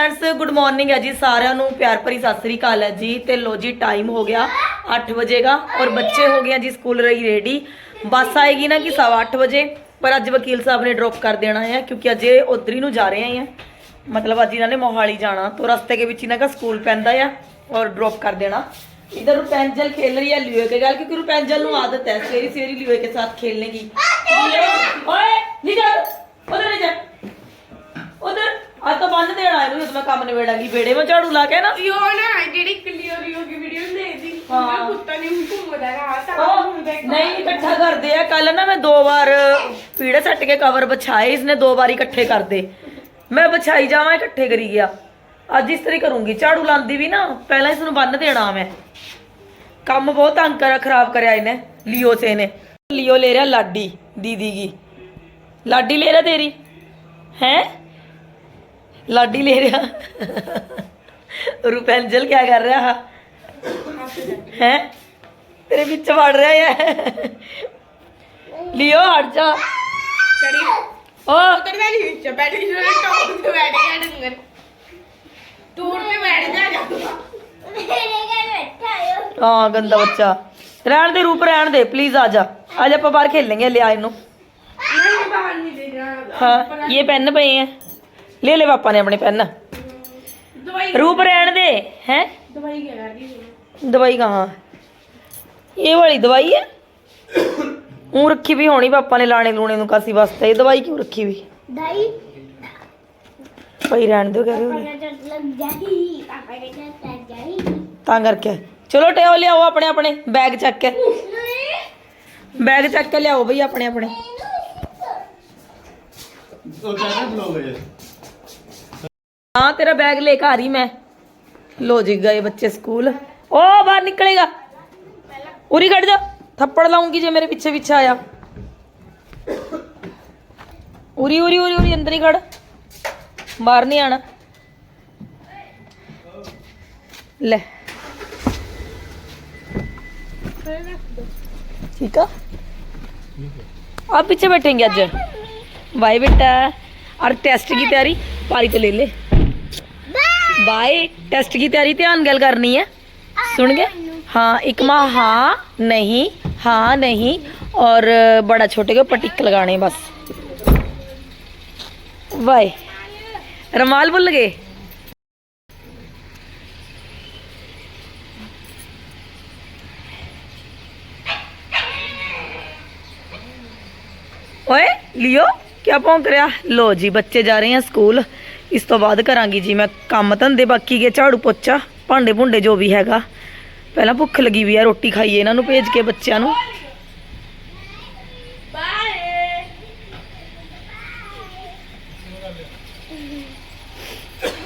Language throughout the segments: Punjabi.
ਫਰੈਂਡਸ ਗੁੱਡ ਮਾਰਨਿੰਗ ਹੈ ਜੀ ਸਾਰਿਆਂ ਨੂੰ ਪਿਆਰ ਭਰੀ ਸਤਿ ਸ੍ਰੀ ਅਕਾਲ ਹੈ ਜੀ ਤੇ ਲੋ ਜੀ ਟਾਈਮ ਹੋ ਗਿਆ 8 ਵਜੇਗਾ ਔਰ ਬੱਚੇ ਹੋ ਗਏ ਆ ਜੀ ਸਕੂਲ ਰਹੀ ਰੈਡੀ ਬੱਸ ਆਏਗੀ ਨਾ ਕਿ ਸਵਾ ਅੱਠ ਵਜੇ ਪਰ ਅੱਜ ਵਕੀਲ ਸਾਹਿਬ ਨੇ ਡ੍ਰੌਪ ਕਰ ਦੇਣਾ ਹੈ ਕਿਉਂਕਿ ਅੱਜ ਇਹ ਉਧਰ ਹੀ ਨੂੰ ਜਾ ਰਹੇ ਆ मतलब आज इन्होंने मोहाली जाना तो रास्ते के बीच इन्हों का स्कूल पैंदा है और ड्रॉप कर देना इधर रुपेंजल खेल रही है लियो के गल क्योंकि रुपेंजल नु आदत है सवेरी सवेरी लियो के साथ खेलने की ओए नहीं जा उधर नहीं जा उधर ਅੱਜ ਤਾਂ ਬੰਨ ਦੇਣਾ ਇਹਨੂੰ ਜਦੋਂ ਮੈਂ ਕੰਮ ਨਿਬੇੜਾਂਗੀ। ਵਿਹੜੇ ਵਿੱਚ ਝਾੜੂ ਲਾ ਕੇ ਨਾ। ਯੋ ਨਾ ਜਿਹੜੀ ਕਲੀਅਰ ਯੋ ਦੀ ਵੀਡੀਓ ਦੇਖਦੀ। ਹਾਂ। ਹਾਂ ਕੁੱਤਾ ਨਹੀਂ ਘੁੰਮਦਾ ਨਾ ਤਾਂ ਹੁਣ ਦੇਖ ਨਹੀਂ ਇਕੱਠਾ ਕਰਦੇ ਆ। ਕੱਲ ਨਾ ਮੈਂ ਦੋ ਵਾਰ ਪੀੜੇ ਸੱਟ ਕੇ ਕਵਰ ਵਿਛਾਏ ਇਸਨੇ ਦੋ ਵਾਰੀ ਇਕੱਠੇ ਕਰਦੇ। ਮੈਂ ਵਿਛਾਈ ਜਾਵਾਂ ਇਕੱਠੇ ਕਰੀ ਗਿਆ। ਅੱਜ ਇਸ ਤਰ੍ਹਾਂ ਕਰੂੰਗੀ। ਝਾੜੂ ਲਾਉਂਦੀ ਵੀ ਨਾ ਪਹਿਲਾਂ ਇਸ ਨੂੰ ਬੰਨ ਦੇਣਾ ਮੈਂ। ਕੰਮ ਬਹੁਤ ਤੰਗ ਕਰ ਖਰਾਬ ਕਰਿਆ ਇਹਨੇ ਲਿਓ ਸੇ ਨੇ ਲਿਓ ਲੈ ਰਿਹਾ ਲਾਡੀ ਦੀਦੀ ਕੀ। ਲਾਡੀ ਲੈ ਰਿਹਾ ਤੇਰੀ? ਹੈ? ਲਾਡੀ ਲੈ ਰਿਹਾ ਰੁਪੈਂਜਲ ਕੀ ਕਰ ਰਿਹਾ ਹੈ ਤੇਰੇ ਵਿੱਚ ਵੜ ਰਿਹਾ ਹੈ ਲਿਓ ਹਟ ਜਾ ਚੜੀ ਓ ਉਧਰ ਦਾ ਨਹੀਂ ਵਿੱਚ ਬੈਠ ਕੇ ਜਿਹੜੇ ਟੌਪ ਤੇ ਬੈਠ ਗਿਆ ਡੰਗਰ ਟੂਰ ਤੇ ਬੈਠ ਜਾ ਜਾ ਹਾਂ ਗੰਦਾ ਬੱਚਾ ਰਹਿਣ ਦੇ ਰੂਪ ਰਹਿਣ ਦੇ ਪਲੀਜ਼ ਆ ਜਾ ਅੱਜ ਆਪਾਂ ਬਾਹਰ ਖੇलेंगे ਲਿਆ ਇਹਨੂੰ। ਨਹੀਂ ਬਾਹਰ ਨਹੀਂ ਦੇ ਜਾਣਾ ਹਾਂ ਇਹ ਪੈਨ ਪਏ ਹੈ ਲੈ ਲੈ ਪਾਪਾ ਨੇ ਆਪਣੇ ਪੈਨ ਦਵਾਈ ਰੂਪ ਰਹਿਣ ਦੇ ਹੈ? ਦਵਾਈ ਕਿਹਾ ਦਵਾਈ ਕਹਾਂ? ਇਹ ਵਾਲੀ ਦਵਾਈ ਹੈ? ਉਹ ਰੱਖੀ ਵੀ ਹੋਣੀ ਪਾਪਾ ਨੇ ਲਾਣੇ ਲੂਣੇ ਨੂੰ ਕਾਸੀ ਵਾਸਤੇ। ਇਹ ਦਵਾਈ ਕਿਉਂ ਰੱਖੀ ਵੀ? ਦਵਾਈ। ਪਈ ਰਹਿਣ ਦਿਓ ਕਹਿ ਰਹੇ ਤਾਂ ਕਰਕੇ। ਚਲੋ ਟਿਓ ਲਿਆਓ ਆਪਣੇ ਆਪਣੇ ਬੈਗ ਚੱਕ ਕੇ। ਬੈਗ ਚੱਕ ਕੇ ਲਿਆਓ ਬਈ ਆਪਣੇ ਆਪਣੇ। ਉਹ ਕਹਿੰਦਾ ਬਲੌਗ ਹੈ हाँ तेरा बैग लेकर आ रही मैं। लो जी, गए बच्चे स्कूल। ओ, बाहर निकलेगा। उरी कट जा। थप्पड़ लाऊँगी जो मेरे पीछे पीछे आया। उरी उरी उरी उरी, अंदर ही कट बाहर नहीं आना। ले। ठीक है। आप पीछे बैठेंगे अज भाई बेटा। और टेस्ट की तैयारी, पारी तो ले ले। बाय टेस्ट की तैयारी ध्यान गल करनी है। सुन गए? हाँ एक इकमा हाँ नहीं हाँ नहीं, और बड़ा छोटे को पटिक लगाने बस। बाय रमाल भूल गए? ओए, लियो, क्या पहुंक रहा? लो जी, बच्चे जा रहे हैं स्कूल। ਇਸ ਤੋਂ ਬਾਅਦ ਕਰਾਂਗੀ ਜੀ ਮੈਂ ਕੰਮ ਧੰਦੇ, ਬਾਕੀ ਗਏ ਝਾੜੂ ਪੋਚਾ, ਭਾਂਡੇ ਭੁੰਡੇ ਜੋ ਵੀ ਹੈਗਾ। ਪਹਿਲਾਂ ਭੁੱਖ ਲੱਗੀ ਵੀ ਆ, ਰੋਟੀ ਖਾਈਏ ਇਹਨਾਂ ਨੂੰ, ਭੇਜ ਕੇ ਬੱਚਿਆਂ ਨੂੰ।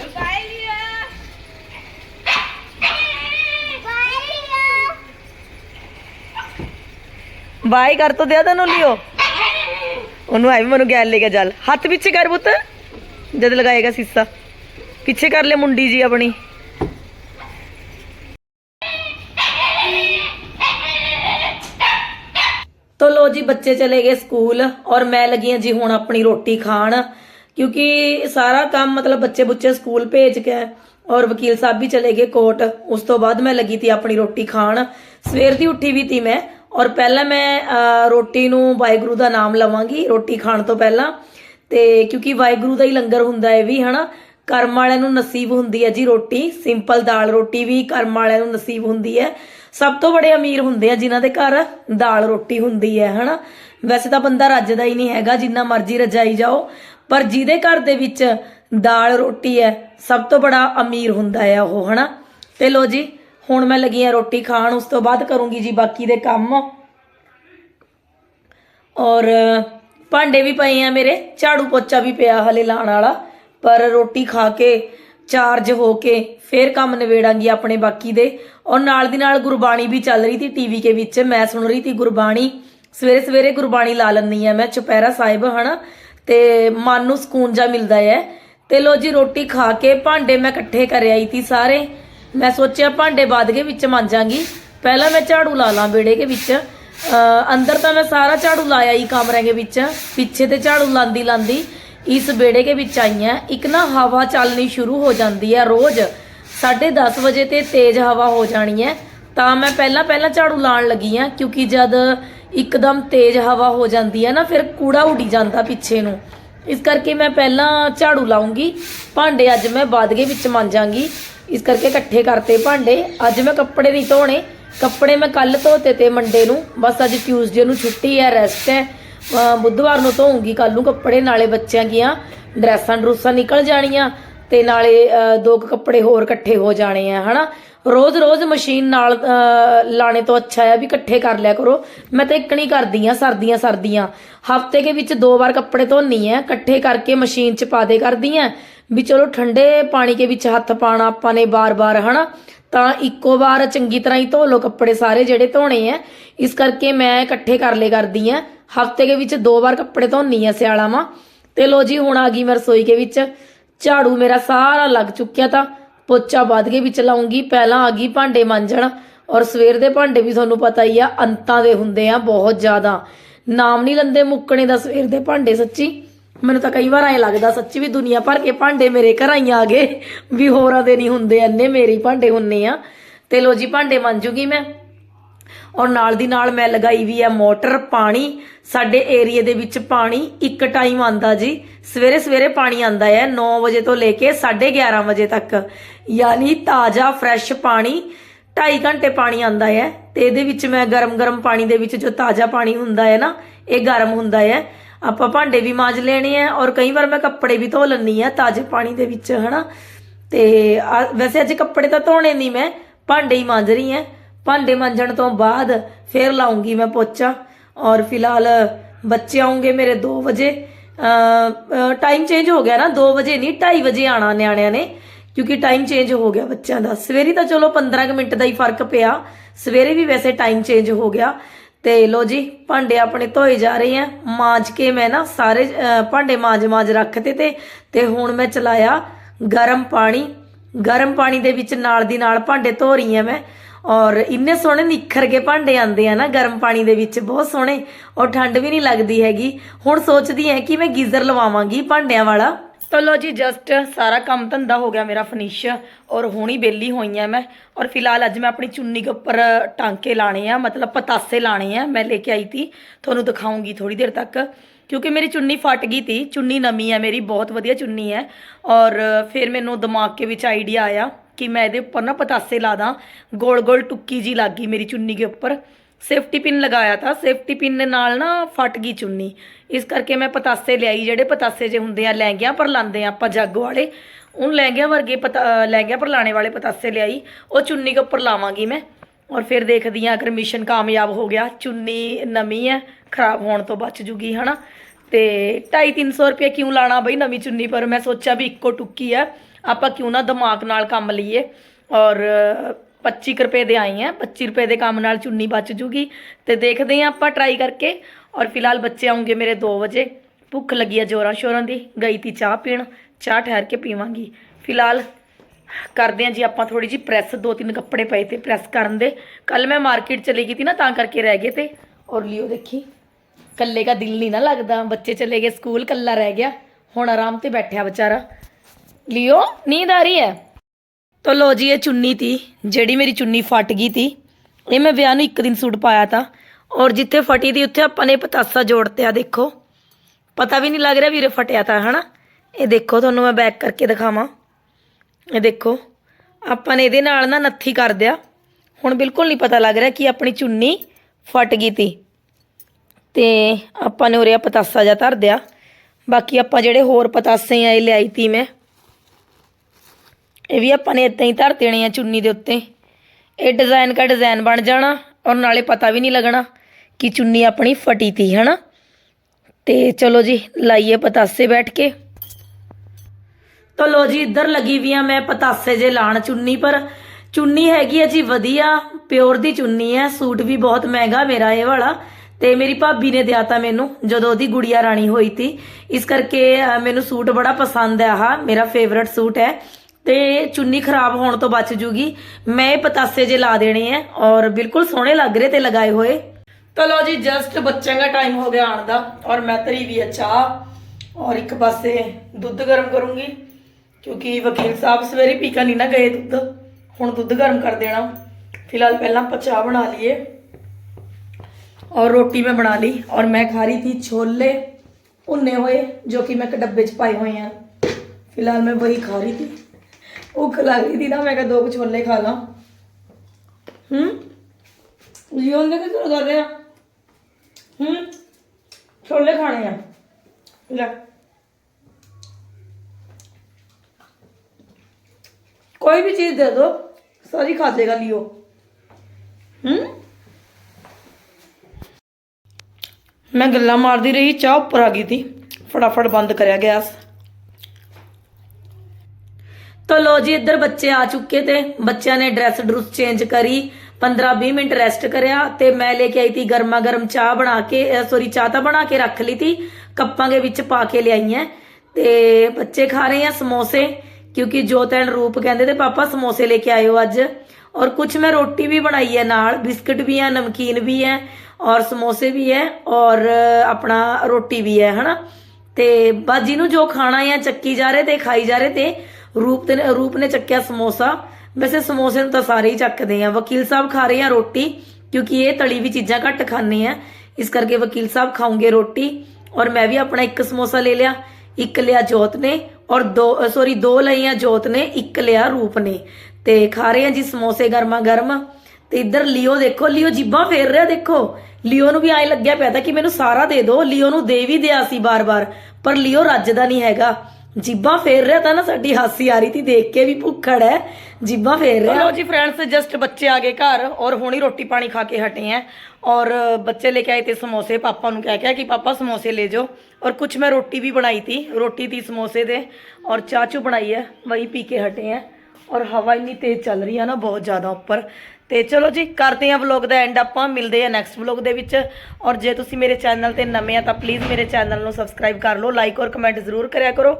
ਬਾਏ ਬਾਏ ਕਰ ਤੋ ਦਿਆ ਤੈਨੂੰ ਲਿਓ। ਉਹਨੂੰ ਐ ਵੀ ਮੈਨੂੰ ਗੈਲ ਲੈ ਕੇ ਚੱਲ। ਹੱਥ ਪਿੱਛੇ ਕਰ ਪੁੱਤ। ਜਦ ਲਗਾਏਗਾ ਸੀਸਾ। ਪਿੱਛੇ ਕਰ ਲੈ ਮੁੰਡੀ ਜੀ ਆਪਣੀ। ਤੋ ਲੋ ਜੀ, ਬੱਚੇ ਚਲੇ ਗਏ ਸਕੂਲ ਔਰ ਮੈਂ ਲੱਗੀ ਹਾਂ ਜੀ ਹੁਣ ਆਪਣੀ ਰੋਟੀ ਖਾਣ। ਕਿਉਂਕਿ ਸਾਰਾ ਕੰਮ ਮਤਲਬ ਬੱਚੇ ਬੁੱਚੇ ਸਕੂਲ ਭੇਜ ਕੇ ਔਰ ਵਕੀਲ ਸਾਹਿਬ ਵੀ ਚਲੇ ਗਏ ਕੋਰਟ। ਉਸ ਤੋਂ ਬਾਅਦ ਮੈਂ ਲੱਗੀ ਤੀ ਆਪਣੀ ਰੋਟੀ ਖਾਣ। ਸਵੇਰ ਦੀ ਉੱਠੀ ਵੀ ਤੀ ਮੈਂ ਔਰ ਪਹਿਲਾਂ ਮੈਂ ਰੋਟੀ ਨੂੰ ਵਾਹਿਗੁਰੂ ਦਾ ਨਾਮ ਲਵਾਂਗੀ ਰੋਟੀ ਖਾਣ ਤੋਂ ਪਹਿਲਾਂ। ਤੇ ਕਿਉਂਕਿ ਵਾਹਿਗੁਰੂ ਦਾ ਹੀ ਲੰਗਰ ਹੁੰਦਾ ਹੈ ਵੀ, ਹਨਾ? ਕਰਮ ਵਾਲਿਆਂ ਨੂੰ ਨਸੀਬ ਹੁੰਦੀ ਹੈ ਜੀ ਰੋਟੀ, ਸਿੰਪਲ ਦਾਲ ਰੋਟੀ ਵੀ ਕਰਮ ਵਾਲਿਆਂ ਨੂੰ ਨਸੀਬ ਹੁੰਦੀ ਹੈ। ਸਭ ਤੋਂ ਬੜੇ ਅਮੀਰ ਹੁੰਦੇ ਆ ਜਿਨ੍ਹਾਂ ਦੇ ਘਰ ਦਾਲ ਰੋਟੀ ਹੁੰਦੀ ਹੈ, ਹਨਾ? ਵੈਸੇ ਤਾਂ ਬੰਦਾ ਰੱਜਦਾ ਹੀ ਨਹੀਂ ਹੈਗਾ, ਜਿੰਨਾ ਮਰਜ਼ੀ ਰਜਾਈ ਜਾਓ, ਪਰ ਜਿਹਦੇ ਘਰ ਦੇ ਵਿੱਚ ਦਾਲ ਰੋਟੀ ਹੈ, ਸਭ ਤੋਂ ਬੜਾ ਅਮੀਰ ਹੁੰਦਾ ਹੈ ਉਹ, ਹਨਾ? ਤੇ ਲੋ ਜੀ, ਹੁਣ ਮੈਂ ਲੱਗੀ ਆ ਰੋਟੀ ਖਾਣ, ਉਸ ਤੋਂ ਬਾਅਦ ਕਰੂੰਗੀ ਜੀ ਬਾਕੀ ਦੇ ਕੰਮ। ਔਰ ਭਾਂਡੇ ਵੀ ਪਏ ਆ ਮੇਰੇ, ਝਾੜੂ ਪੋਚਾ ਵੀ ਪਿਆ ਹਲੇ ਲਾਣ ਵਾਲਾ, ਪਰ ਰੋਟੀ ਖਾ ਕੇ ਚਾਰਜ ਹੋ ਕੇ ਫੇਰ ਕੰਮ ਨਿਬੇੜਾਂਗੀ ਆਪਣੇ ਬਾਕੀ ਦੇ। ਔਰ ਨਾਲ ਦੀ ਨਾਲ ਗੁਰਬਾਣੀ ਵੀ ਚੱਲ ਰਹੀ ਸੀ ਟੀਵੀ ਕੇ ਵਿੱਚ, ਮੈਂ ਸੁਣ ਰਹੀ ਸੀ ਗੁਰਬਾਣੀ। ਸਵੇਰੇ ਸਵੇਰੇ ਗੁਰਬਾਣੀ ਲਾ ਲੈਂਦੀ ਆ ਮੈਂ, ਚੁਪਹਿਰਾ ਸਾਹਿਬ, ਹਨਾ? ਤੇ ਮਨ ਨੂੰ ਸਕੂਨ ਜਾ ਮਿਲਦਾ ਹੈ ਤੇ ਲੋ ਜੀ, ਰੋਟੀ ਖਾ ਕੇ ਭਾਂਡੇ ਮੈਂ ਇਕੱਠੇ ਕਰ ਆਈ ਸੀ ਸਾਰੇ। ਮੈਂ ਸੋਚਿਆ ਭਾਂਡੇ ਬਾਅਦ ਕੇ ਵਿੱਚ ਮਾਂਜਾਂਗੀ। ਪਹਿਲਾਂ ਮੈਂ ਝਾੜੂ ਲਾ ਲਾਂ ਬੇੜੇ ਕੇ ਵਿੱਚ। ਅੰਦਰ ਤਾਂ ਮੈਂ ਸਾਰਾ ਝਾੜੂ ਲਾਇਆ ਹੀ ਕਮਰੇ ਦੇ ਵਿੱਚ। ਪਿੱਛੇ ਤੇ ਝਾੜੂ ਲਾਂਦੀ ਲਾਂਦੀ ਇਸ ਬੇੜੇ ਦੇ ਵਿੱਚ ਆਈ ਹਾਂ। ਇੱਕ ਨਾ ਹਵਾ ਚੱਲਣੀ ਸ਼ੁਰੂ ਹੋ ਜਾਂਦੀ ਹੈ ਰੋਜ਼। 10:30 ਵਜੇ ਤੇ ਤੇਜ਼ ਹਵਾ ਹੋ ਜਾਣੀ ਹੈ। ਤਾਂ ਮੈਂ ਪਹਿਲਾਂ ਪਹਿਲਾਂ ਝਾੜੂ ਲਾਉਣ ਲੱਗੀ ਆ ਕਿਉਂਕਿ ਜਦ ਇੱਕਦਮ ਤੇਜ਼ ਹਵਾ ਹੋ ਜਾਂਦੀ ਹੈ ਨਾ, ਫਿਰ ਕੂੜਾ ਉੱਡੀ ਜਾਂਦਾ ਪਿੱਛੇ ਨੂੰ। ਇਸ ਕਰਕੇ ਮੈਂ ਪਹਿਲਾਂ ਝਾੜੂ ਲਾਉਂਗੀ। ਭਾਂਡੇ ਅੱਜ ਮੈਂ ਬਾਦਗੇ ਵਿੱਚ ਮਾਂਜਾਂਗੀ। ਇਸ ਕਰਕੇ ਇਕੱਠੇ ਕਰਤੇ ਭਾਂਡੇ। ਅੱਜ ਮੈਂ ਕੱਪੜੇ ਨਹੀਂ ਧੋਣੇ। ਕੱਪੜੇ ਮੈਂ ਕੱਲ ਧੋਤੇ ਤੇ ਮੰਡੇ ਨੂੰ, ਬਸ ਅੱਜ ਟਿਊਜ਼ਡੇ ਨੂੰ ਛੁੱਟੀ ਹੈ ਰੈਸਟ ਹੈ। ਬੁੱਧਵਾਰ ਨੂੰ ਧੋਉਂਗੀ ਕੱਲ ਨੂੰ ਕੱਪੜੇ, ਨਾਲੇ ਬੱਚਿਆਂ ਦੀਆਂ ਡਰੈਸਾਂ ਡਰੂਸਾਂ ਨਿਕਲ ਜਾਣੀਆਂ ਤੇ ਨਾਲੇ ਦੋ ਕੱਪੜੇ ਹੋਰ ਇਕੱਠੇ ਹੋ ਜਾਣੇ ਆ, ਹਨਾ? ਰੋਜ਼-ਰੋਜ਼ ਮਸ਼ੀਨ ਨਾਲ ਲਾਣੇ ਤੋਂ ਅੱਛਾ ਹੈ ਵੀ ਇਕੱਠੇ ਕਰ ਲਿਆ ਕਰੋ। ਮੈਂ ਤਾਂ ਇੱਕ ਨਹੀਂ ਕਰਦੀ ਆ ਸਰਦੀਆਂ ਸਰਦੀਆਂ। ਹਫ਼ਤੇ ਦੇ ਵਿੱਚ ਦੋ ਵਾਰ ਕੱਪੜੇ ਧੋਨੀ ਆ ਇਕੱਠੇ ਕਰਕੇ ਮਸ਼ੀਨ 'ਚ ਪਾ ਦੇ ਕਰਦੀ ਆ ਵੀ ਚਲੋ ਠੰਡੇ ਪਾਣੀ ਕੇ ਵਿੱਚ ਹੱਥ ਪਾਣਾ ਆਪਾਂ ਨੇ ਬਾਰ-ਬਾਰ, ਹਨਾ? ਤਾਂ ਇੱਕੋ ਵਾਰ ਚੰਗੀ ਤਰ੍ਹਾਂ ਹੀ ਧੋ ਲਓ ਕੱਪੜੇ ਸਾਰੇ ਜਿਹੜੇ ਧੋਣੇ ਆ। ਇਸ ਕਰਕੇ ਮੈਂ ਇਕੱਠੇ ਕਰ ਲੇ ਕਰਦੀ ਆ। ਹਫ਼ਤੇ ਦੇ ਵਿੱਚ ਦੋ ਵਾਰ ਕੱਪੜੇ ਧੋਨੀ ਆ ਸਿਆਲਾ ਮਾ ਤੇ ਲੋ ਜੀ, ਹੁਣ ਆ ਗਈ ਮੈਂ ਰਸੋਈ ਦੇ ਵਿੱਚ। ਝਾੜੂ ਮੇਰਾ ਸਾਰਾ ਲੱਗ ਚੁੱਕਿਆ ਤਾਂ ਪੋਚਾ ਬਾਅਦ ਕੇ ਵਿੱਚ ਲਾਉਂਗੀ। ਪਹਿਲਾਂ ਆ ਗਈ ਭਾਂਡੇ ਮਾਂਜਣ। ਔਰ ਸਵੇਰ ਦੇ ਭਾਂਡੇ ਵੀ ਤੁਹਾਨੂੰ ਪਤਾ ਹੀ ਆ, ਅੰਤਾਂ ਦੇ ਹੁੰਦੇ ਆ ਬਹੁਤ ਜ਼ਿਆਦਾ। ਨਾਮ ਨਹੀਂ ਲੰਦੇ ਮੁੱਕਣੇ ਦਾ ਸਵੇਰ ਦੇ ਭਾਂਡੇ ਸੱਚੀ। ਮੈਨੂੰ ਤਾਂ ਕਈ ਵਾਰ ਐਂ ਲੱਗਦਾ ਸੱਚੀ ਵੀ ਦੁਨੀਆ ਭਰ ਕੇ ਭਾਂਡੇ ਮੇਰੇ ਘਰਾਂ ਹੀ ਆ ਗਏ ਵੀ ਹੋਰਾਂ ਦੇ ਨਹੀਂ ਹੁੰਦੇ, ਇੰਨੇ ਮੇਰੇ ਭਾਂਡੇ ਹੁੰਨੇ ਆ। ਤੇ ਲੋ ਜੀ, ਭਾਂਡੇ ਮਾਂਜੂਗੀ ਮੈਂ। ਔਰ ਨਾਲ ਦੀ ਨਾਲ ਮੈਂ ਲਗਾਈ ਵੀ ਹੈ ਮੋਟਰ, ਪਾਣੀ। ਸਾਡੇ ਏਰੀਏ ਦੇ ਵਿੱਚ ਪਾਣੀ ਇੱਕ ਟਾਈਮ ਆਂਦਾ ਜੀ। ਸਵੇਰੇ ਸਵੇਰੇ ਪਾਣੀ ਆਂਦਾ ਹੈ 9 ਵਜੇ ਤੋਂ ਲੈ ਕੇ 11:30 ਵਜੇ ਤੱਕ। ਯਾਨੀ ਤਾਜ਼ਾ, ਫਰੈਸ਼ ਪਾਣੀ 2.5 ਘੰਟੇ ਪਾਣੀ ਆਂਦਾ ਹੈ ਤੇ ਇਹਦੇ ਵਿੱਚ ਮੈਂ ਗਰਮ-ਗਰਮ ਪਾਣੀ ਦੇ ਵਿੱਚ ਜੋ ਤਾਜ਼ਾ ਪਾਣੀ ਹੁੰਦਾ ਹੈ ਨਾ, ਇਹ ਗਰਮ ਹੁੰਦਾ ਹੈ ਆਪਾਂ ਭਾਂਡੇ ਵੀ ਮਾਂਜ ਲੈਣੇ ਆ ਔਰ ਕਈ ਵਾਰ ਮੈਂ ਕੱਪੜੇ ਵੀ ਧੋ ਲੈਣੀ ਆ ਤਾਜ਼ੇ ਪਾਣੀ ਦੇ ਵਿੱਚ, ਹਨਾ? ਤੇ ਵੈਸੇ ਅੱਜ ਕੱਪੜੇ ਤਾਂ ਧੋਣੇ ਨਹੀਂ ਮੈਂ, ਭਾਂਡੇ ਹੀ ਮਾਂਜ ਰਹੀ ਆ। ਭਾਂਡੇ ਮਾਂਜਣ ਤੋਂ ਬਾਅਦ ਫੇਰ ਲਾਉਂਗੀ ਮੈਂ ਪੋਚਾ ਔਰ ਫਿਲਹਾਲ ਬੱਚੇ ਆਉਂਗੇ ਮੇਰੇ 2 ਵਜੇ। ਟਾਈਮ ਚੇਂਜ ਹੋ ਗਿਆ ਨਾ 2 ਵਜੇ ਨਹੀਂ 2:30 ਵਜੇ ਆਣਾ ਨਿਆਣਿਆਂ ਨੇ, ਕਿਉਂਕਿ ਟਾਈਮ ਚੇਂਜ ਹੋ ਗਿਆ ਬੱਚਿਆਂ ਦਾ। ਸਵੇਰੇ ਤਾਂ ਚਲੋ 15 ਮਿੰਟ ਦਾ ਹੀ ਫ਼ਰਕ ਪਿਆ। ਸਵੇਰੇ ਵੀ ਵੈਸੇ ਟਾਈਮ ਚੇਂਜ ਹੋ ਗਿਆ। ਤੇ ਲੋ ਜੀ, ਭਾਂਡੇ ਆਪਣੇ ਧੋਏ ਜਾ ਰਹੇ ਆ। ਮਾਂਜ ਕੇ ਮੈਂ ਨਾ ਸਾਰੇ ਭਾਂਡੇ ਮਾਂਜ ਮਾਂਜ ਰੱਖਤੇ ਤੇ ਤੇ ਹੁਣ ਮੈਂ ਚਲਾਇਆ ਗਰਮ ਪਾਣੀ। ਗਰਮ ਪਾਣੀ ਦੇ ਵਿੱਚ ਨਾਲ ਦੀ ਨਾਲ ਭਾਂਡੇ ਧੋ ਰਹੀ ਆ ਮੈਂ। ਔਰ ਇੰਨੇ ਸੋਹਣੇ ਨਿਖਰ ਕੇ ਭਾਂਡੇ ਆਂਦੇ ਆ ਨਾ ਗਰਮ ਪਾਣੀ ਦੇ ਵਿੱਚ, ਬਹੁਤ ਸੋਹਣੇ। ਔਰ ਠੰਡ ਵੀ ਨਹੀਂ ਲੱਗਦੀ ਹੈਗੀ। ਹੁਣ ਸੋਚਦੀ ਐ ਕਿ ਮੈਂ ਗੀਜ਼ਰ ਲਵਾਵਾਂਗੀ ਭਾਂਡਿਆਂ ਵਾਲਾ। ਤਾਂ ਲੋ ਜੀ ਜਸਟ ਸਾਰਾ ਕੰਮ ਧੰਦਾ ਹੋ ਗਿਆ ਮੇਰਾ ਫਿਨਿਸ਼ ਔਰ ਹੁਣੀ ਬੇਲੀ ਹੋਈ ਆ ਮੈਂ ਔਰ ਫਿਲਹਾਲ ਅੱਜ ਮੈਂ ਆਪਣੀ ਚੁੰਨੀ ਦੇ ਉੱਪਰ ਟਾਂਕੇ ਲਾਣੇ ਆ, ਮਤਲਬ ਪਤਾਸੇ ਲਾਣੇ ਆ, ਮੈਂ ਲੈ ਕੇ ਆਈ ਤੀ ਤੁਹਾਨੂੰ ਦਿਖਾਉਂਗੀ ਥੋੜੀ ਦੇਰ ਤੱਕ ਕਿਉਂਕਿ ਮੇਰੀ ਚੁੰਨੀ ਫਟ ਗਈ ਤੀ ਚੁੰਨੀ ਨਵੀਂ ਹੈ ਮੇਰੀ, ਬਹੁਤ ਵਧੀਆ ਚੁੰਨੀ ਹੈ ਔਰ ਫਿਰ ਮੈਨੂੰ ਦਿਮਾਗ ਕੇ ਵਿੱਚ ਆਈਡੀਆ ਆਇਆ ਕਿ ਮੈਂ ਇਹਦੇ ਉੱਪਰ ਨਾ ਪਤਾਸੇ ਲਾ ਦਾਂ ਗੋਲ ਗੋਲ ਟੁੱਕੀ ਜੀ ਲੱਗ ਗਈ ਮੇਰੀ ਚੁੰਨੀ ਦੇ ਉੱਪਰ ਸੇਫਟੀ ਪਿਨ ਲਗਾਇਆ ਤਾਂ ਸੇਫਟੀ ਪਿਨ ਦੇ ਨਾਲ ਨਾ ਫਟ ਗਈ ਚੁੰਨੀ। ਇਸ ਕਰਕੇ ਮੈਂ ਪਤਾਸੇ ਲਿਆਈ, ਜਿਹੜੇ ਪਤਾਸੇ ਜੇ ਹੁੰਦੇ ਆ ਲਹਿੰਗਿਆਂ ਪਰ ਲਾਉਂਦੇ ਆ ਆਪਾਂ ਜਾਗੋ ਵਾਲੇ। ਉਹਨ ਲਹਿੰਗਿਆਂ ਵਰਗੇ ਪਤਾ ਲਹਿੰਗਿਆਂ ਪਰ ਲਾਣੇ ਵਾਲੇ ਪਤਾਸੇ ਲਿਆਈ। ਉਹ ਚੁੰਨੀ ਦੇ ਉੱਪਰ ਲਾਵਾਂਗੀ ਮੈਂ। ਔਰ ਫਿਰ ਦੇਖਦੀ ਆ ਅਗਰ ਮਿਸ਼ਨ ਕਾਮਯਾਬ ਹੋ ਗਿਆ। ਚੁੰਨੀ ਨਵੀਂ ਹੈ ਖਰਾਬ ਹੋਣ ਤੋਂ ਬਚ ਜੂਗੀ, ਹਨਾ? ਤੇ 2.5 300 ਰੁਪਏ ਕਿਉਂ ਲਾਣਾ ਬਈ ਨਵੀਂ ਚੁੰਨੀ ਪਰ? ਮੈਂ ਸੋਚਿਆ ਵੀ ਇੱਕੋ ਟੁੱਕੀ ਆ ਆਪਾਂ ਕਿਉਂ ਨਾ ਦਿਮਾਗ ਨਾਲ ਕੰਮ ਲਈਏ। ਔਰ 25 ਕੁ ਰੁਪਏ ਦੇ ਆਏ ਆ 25 ਰੁਪਏ ਦੇ ਕੰਮ ਨਾਲ ਚੁੰਨੀ ਬਚ ਜੂਗੀ। ਤੇ ਦੇਖਦੇ ਆ ਆਪਾਂ ਟਰਾਈ ਕਰਕੇ, ਔਰ ਫਿਲਹਾਲ ਬੱਚੇ ਆਉਂਗੇ ਮੇਰੇ 2 ਵਜੇ। ਭੁੱਖ ਲੱਗੀ ਆ ਜੋਰਾਂ ਸ਼ੋਰਾਂ ਦੀ, ਗਈ ਤੀ ਚਾਹ ਪੀਣ, ਚਾਹ ਠਹਿਰ ਕੇ ਪੀਵਾਂਗੀ। ਫਿਲਹਾਲ ਕਰਦੇ ਆ ਜੀ ਆਪਾਂ ਥੋੜੀ ਜੀ ਪ੍ਰੈਸ ਦੋ ਤਿੰਨ ਕੱਪੜੇ ਪਏ ਤੇ ਪ੍ਰੈਸ ਕਰਨ ਦੇ। ਕੱਲ ਮੈਂ ਮਾਰਕੀਟ ਚਲੀ ਗਈ ਤੀ ਨਾ, ਤਾਂ ਕਰਕੇ ਰਹਿ ਗਏ ਤੇ। ਔਰ ਲਿਓ ਦੇਖੀ ਕੱਲੇ ਦਾ ਦਿਲ ਨਹੀਂ ਨਾ ਲੱਗਦਾ। ਬੱਚੇ ਚਲੇ ਗਏ, ਸਕੂਲ ਕੱਲਾ ਰਹਿ ਗਿਆ। ਹੁਣ ਆਰਾਮ ਤੇ ਬੈਠਿਆ ਵਿਚਾਰਾ। ਲਿਓ, ਨੀਂਦ ਆ ਰਹੀ ਹੈ? ਤੋ ਲੋ ਜੀ, ਇਹ ਚੁੰਨੀ ਤੀ, ਜਿਹੜੀ ਮੇਰੀ ਚੁੰਨੀ ਫਟ ਗਈ ਤੀ। ਇਹ ਮੈਂ ਵਿਆਹ ਨੂੰ ਇੱਕ ਦਿਨ ਸੂਟ ਪਾਇਆ ਤਾ। ਔਰ ਜਿੱਥੇ ਫਟੀ ਤੀ, ਉੱਥੇ ਆਪਾਂ ਨੇ ਪਤਾਸਾ ਜੋੜਤੇ ਆ ਦੇਖੋ। ਪਤਾ ਵੀ ਨਹੀਂ ਲੱਗ ਰਿਹਾ ਵੀਰੇ ਫਟਿਆ ਤਾਂ, ਹਨਾ? ਇਹ ਦੇਖੋ, ਤੁਹਾਨੂੰ ਮੈਂ ਬੈਕ ਕਰਕੇ ਦਿਖਾਵਾਂ। ਇਹ ਦੇਖੋ, ਆਪਾਂ ਨੇ ਇਹਦੇ ਨਾਲ ਨਾ ਨੱਥੀ ਕਰ ਦਿਆ। ਹੁਣ ਬਿਲਕੁਲ ਨਹੀਂ ਪਤਾ ਲੱਗ ਰਿਹਾ ਕਿ ਆਪਣੀ ਚੁੰਨੀ ਫਟ ਗਈ ਤੀ। ਤੇ ਆਪਾਂ ਨੇ ਉਰੇ ਪਤਾਸਾ ਜਿਹਾ ਧਰ ਦਿਆ। ਬਾਕੀ ਆਪਾਂ ਜਿਹੜੇ ਹੋਰ ਪਤਾਸੇ ਆ, ਇਹ ਲਿਆਈ ਤੀ ਮੈਂ। ਇਹ ਵੀ ਆਪਾਂ ਨੇ ਇਦਾਂ ਹੀ ਧਰ ਦੇਣੇ ਆ ਚੁੰਨੀ ਦੇ ਉੱਤੇ। ਇਹ ਡਿਜ਼ਾਈਨ ਦਾ ਡਿਜ਼ਾਈਨ ਬਣ ਜਾਣਾ ਔਰ ਨਾਲੇ ਪਤਾ ਵੀ ਨਹੀਂ ਲੱਗਣਾ ਕਿ ਚੁੰਨੀ ਆਪਣੀ ਫਟੀ ਤੀ, ਹਨਾ? ਤੇ ਚਲੋ ਜੀ, ਲਾਈਏ ਪਤਾਸੇ ਬੈਠ ਕੇ। ਤਾਂ ਲੋ ਜੀ, ਇੱਧਰ ਲੱਗੀ ਵੀ ਆ ਮੈਂ ਪਤਾਸੇ ਜੇ ਲਾਣ ਚੁੰਨੀ ਪਰ। ਚੁੰਨੀ ਹੈਗੀ ਆ ਜੀ ਵਧੀਆ, ਪਿਓਰ ਦੀ ਚੁੰਨੀ ਹੈ ਸੂਟ ਵੀ ਬਹੁਤ ਮਹਿੰਗਾ ਮੇਰਾ ਇਹ ਵਾਲਾ। ਤੇ ਮੇਰੀ ਭਾਬੀ ਨੇ ਦਿਆ ਤਾ ਮੈਨੂੰ, ਜਦੋਂ ਉਹਦੀ ਗੁੜੀਆ ਰਾਣੀ ਹੋਈ ਤੀ। ਇਸ ਕਰਕੇ ਮੈਨੂੰ ਸੂਟ ਬੜਾ ਪਸੰਦ ਹੈ ਆਹ, ਮੇਰਾ ਫੇਵਰਟ ਸੂਟ ਹੈ। ਤੇ ਚੁੰਨੀ ਖਰਾਬ ਹੋਣ ਤੋਂ ਬਚ ਜੂਗੀ। ਮੈਂ ਇਹ ਪਤਾਸੇ ਜੇ ਲਾ ਦੇਣੇ ਆ ਔਰ ਬਿਲਕੁਲ ਸੋਹਣੇ ਲੱਗ ਰਹੇ ਤੇ ਲਗਾਏ ਹੋਏ। ਤਾਂ ਲੋ ਜੀ ਜਸਟ ਬੱਚਿਆਂ ਦਾ ਟਾਈਮ ਹੋ ਗਿਆ ਆਣ ਦਾ ਔਰ ਮੈਂ ਤਰੀ ਵੀ ਚਾਹ। ਔਰ ਇੱਕ ਪਾਸੇ ਦੁੱਧ ਗਰਮ ਕਰੂੰਗੀ, ਕਿਉਂਕਿ ਵਕੀਲ ਸਾਹਿਬ ਸਵੇਰੇ ਪੀ ਕੇ ਨਹੀਂ ਨਾ ਗਏ ਦੁੱਧ। ਹੁਣ ਦੁੱਧ ਗਰਮ ਕਰ ਦੇਣਾ। ਫਿਲਹਾਲ ਪਹਿਲਾਂ ਪਚਾ ਬਣਾ ਲਈਏ। ਔਰ ਰੋਟੀ ਮੈਂ ਬਣਾ ਲਈ ਔਰ ਮੈਂ ਖਾ ਰਹੀ ਥੀ ਛੋਲੇ ਭੁੰਨੇ ਹੋਏ, ਜੋ ਕਿ ਮੈਂ ਇੱਕ ਡੱਬੇ 'ਚ ਪਾਏ ਹੋਏ ਆ। ਫਿਲਹਾਲ ਮੈਂ ਵਹੀ ਖਾ ਰਹੀ ਥੀ ਭੁੱਖ ਲੱਗ ਗਈ ਦੀ ਨਾ, ਮੈਂ ਕਿਹਾ ਦੋ ਕੁ ਛੋਲੇ ਖਾ ਲਾਂ। ਹੂੰ? ਜੀਵਨ ਦੇ ਕਿਸ ਕਰ ਰਿਹਾ। ਹੂੰ? ਛੋਲੇ ਖਾਣੇ ਆ। ਲੈ। ਕੋਈ ਵੀ ਚੀਜ਼ ਦੇ ਦੋ, ਸਾਰੀ ਖਾ ਲੇਗਾ ਲਿਓ। ਹੂੰ? ਮੈਂ ਗੱਲਾਂ ਮਾਰਦੀ ਰਹੀ, ਚਾਹ ਉੱਪਰ ਆ ਗਈ ਸੀ। ਫਟਾਫਟ ਬੰਦ ਕਰਿਆ ਗਿਆ ਤਾਂ ਲੋ ਜੀ, ਇੱਧਰ ਬੱਚੇ ਆ ਚੁੱਕੇ ਤੇ ਬੱਚਿਆਂ ਨੇ ਡਰੈਸ ਡਰੂਸ ਚੇਂਜ ਕਰੀ 15-20 ਮਿੰਟ ਰੈਸਟ ਕਰਿਆ ਤੇ ਮੈਂ ਲੈ ਕੇ ਆਈ ਤੀ ਗਰਮਾ ਗਰਮ ਚਾਹ ਬਣਾ ਕੇ ਸੋਰੀ ਚਾਹ ਤਾਂ ਬਣਾ ਕੇ ਰੱਖ ਲਈ ਤੀ, ਕੱਪਾਂ ਦੇ ਵਿੱਚ ਪਾ ਕੇ ਲਿਆਈ ਐ। ਤੇ ਬੱਚੇ ਖਾ ਰਹੇ ਆ ਸਮੋਸੇ, ਕਿਉਂਕਿ ਜੋਤ ਐਂਡ ਰੂਪ ਕਹਿੰਦੇ ਤੇ ਪਾਪਾ ਸਮੋਸੇ ਲੈ ਕੇ ਆਇਓ ਅੱਜ। ਔਰ ਕੁਝ ਮੈਂ ਰੋਟੀ ਵੀ ਬਣਾਈ ਹੈ ਨਾਲ, ਬਿਸਕਟ ਵੀ ਹੈ ਨਮਕੀਨ ਵੀ ਹੈ ਔਰ ਸਮੋਸੇ ਵੀ ਹੈ ਔਰ ਆਪਣਾ ਰੋਟੀ ਵੀ ਹੈ ਹਨਾ? ਤੇ ਬਸ ਜਿਹਨੂੰ ਜੋ ਖਾਣਾ ਹੈ ਚੱਕੀ ਜਾ ਰਹੇ ਤੇ ਖਾਈ ਜਾ ਰਹੇ ਤੇ ਰੂਪ ਤੇ ਰੂਪ ਨੇ ਚੱਕਿਆ ਸਮੋਸਾ। ਵੈਸੇ ਸਮੋਸੇ ਨੂੰ ਤਾਂ ਸਾਰੇ ਹੀ ਚੱਕਦੇ ਆ। ਵਕੀਲ ਸਾਹਿਬ ਖਾ ਰਹੇ ਆ ਰੋਟੀ, ਕਿਉਂਕਿ ਇਹ ਤਲੀ ਵੀ ਚੀਜ਼ਾਂ ਘੱਟ ਖਾਂਦੇ ਆ। ਇਸ ਕਰਕੇ ਵਕੀਲ ਸਾਹਿਬ ਖਾਉਂਗੇ ਰੋਟੀ। ਔਰ ਮੈਂ ਵੀ ਆਪਣਾ ਇੱਕ ਸਮੋਸਾ ਲੈ ਲਿਆ, ਇੱਕ ਲਿਆ ਜੋਤ ਨੇ, ਔਰ ਦੋ ਸੌਰੀ ਦੋ ਲਈਆਂ ਜੋਤ ਨੇ, ਇੱਕ ਲਿਆ ਰੂਪ ਨੇ। ਤੇ ਖਾ ਰਹੇ ਆ ਜੀ ਸਮੋਸੇ ਗਰਮਾ ਗਰਮ ਤੇ ਇੱਧਰ ਲਿਓ ਦੇਖੋ, ਲਿਓ ਜਿੱਬਾਂ ਫੇਰ ਰਿਹਾ ਦੇਖੋ। ਲਿਓ ਨੂੰ ਵੀ ਐਂ ਲੱਗਿਆ ਪਿਆ ਤਾਂ ਕਿ ਮੈਨੂੰ ਸਾਰਾ ਦੇ ਦਿਓ ਲਿਓ ਨੂੰ ਦੇ ਵੀ ਦਿਆ ਸੀ ਬਾਰ-ਬਾਰ, ਪਰ ਲਿਓ ਰੱਜਦਾ ਨਹੀਂ ਹੈਗਾ। ਜੀਬਾਂ ਫੇਰ ਰਿਹਾ ਤਾਂ ਨਾ ਸਾਡੀ ਹਾਸੀ ਆ ਰਹੀ ਸੀ, ਦੇਖ ਕੇ ਵੀ ਭੁੱਖੜ ਹੈ। ਜੀਬਾਂ ਫੇਰ ਰਿਹਾ। ਚਲੋ ਜੀ ਫਰੈਂਡਸ ਜਸਟ ਬੱਚੇ ਆ ਗਏ ਘਰ ਔਰ ਹੁਣੀ ਰੋਟੀ ਪਾਣੀ ਖਾ ਕੇ ਹਟੇ ਆ। ਔਰ ਬੱਚੇ ਲੈ ਕੇ ਆਏ ਤੇ ਸਮੋਸੇ, ਪਾਪਾ ਨੂੰ ਕਹਿ ਕੇ ਕਿ ਪਾਪਾ ਸਮੋਸੇ ਲੈ ਜਾਓ। ਔਰ ਕੁਝ ਮੈਂ ਰੋਟੀ ਵੀ ਬਣਾਈ ਤੀ, ਰੋਟੀ ਤੀ ਸਮੋਸੇ ਦੇ। ਔਰ ਚਾਚੂ ਬਣਾਈ ਹੈ, ਵਹੀ ਪੀ ਕੇ ਹਟੇ ਆ। ਔਰ ਹਵਾ ਇੰਨੀ ਤੇਜ਼ ਚੱਲ ਰਹੀ ਆ ਨਾ ਬਹੁਤ ਜ਼ਿਆਦਾ ਉੱਪਰ। ਤੇ ਚਲੋ ਜੀ, ਕਰਦੇ ਆ ਵਲੌਗ ਦਾ ਐਂਡ ਆਪਾਂ, ਮਿਲਦੇ ਆ ਨੈਕਸਟ ਵਲੌਗ ਦੇ ਵਿੱਚ। ਔਰ ਜੇ ਤੁਸੀਂ ਮੇਰੇ ਚੈਨਲ ਤੇ ਨਵੇਂ ਆ ਤਾਂ ਪਲੀਜ਼ ਮੇਰੇ ਚੈਨਲ ਨੂੰ ਸਬਸਕ੍ਰਾਈਬ ਕਰ ਲਓ ਲਾਈਕ ਔਰ ਕਮੈਂਟ ਜ਼ਰੂਰ ਕਰਿਆ ਕਰੋ।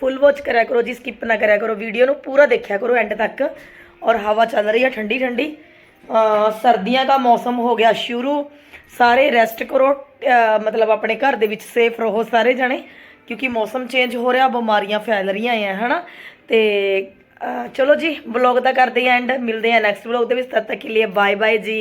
ਫੁੱਲ ਵਾਚ ਕਰਿਆ ਕਰੋ ਜੀ ਸਕਿਪ ਨਾ ਕਰਿਆ ਕਰੋ ਵੀਡੀਓ ਨੂੰ ਪੂਰਾ ਦੇਖਿਆ ਕਰੋ ਐਂਡ ਤੱਕ। ਔਰ ਹਵਾ ਚੱਲ ਰਹੀ ਹੈ ਠੰਡੀ ਠੰਡੀ। ਸਰਦੀਆਂ ਦਾ ਮੌਸਮ ਹੋ ਗਿਆ ਸ਼ੁਰੂ। ਸਾਰੇ ਰੈਸਟ ਕਰੋ ਮਤਲਬ ਆਪਣੇ ਘਰ ਦੇ ਵਿੱਚ ਸੇਫ ਰਹੋ ਸਾਰੇ ਜਣੇ ਕਿਉਂਕਿ ਮੌਸਮ ਚੇਂਜ ਹੋ ਰਿਹਾ ਬਿਮਾਰੀਆਂ ਫੈਲ ਰਹੀਆਂ ਆ ਹਨਾ? ਤੇ ਅ, ਚਲੋ ਜੀ ਵਲੌਗ ਦਾ ਕਰਦੇ ਐਂਡ ਮਿਲਦੇ ਆ ਨੈਕਸਟ ਵਲੌਗ ਦੇ ਵਿੱਚ ਤਦ ਤੱਕ ਕੇ ਲਈ ਬਾਏ ਬਾਏ ਜੀ।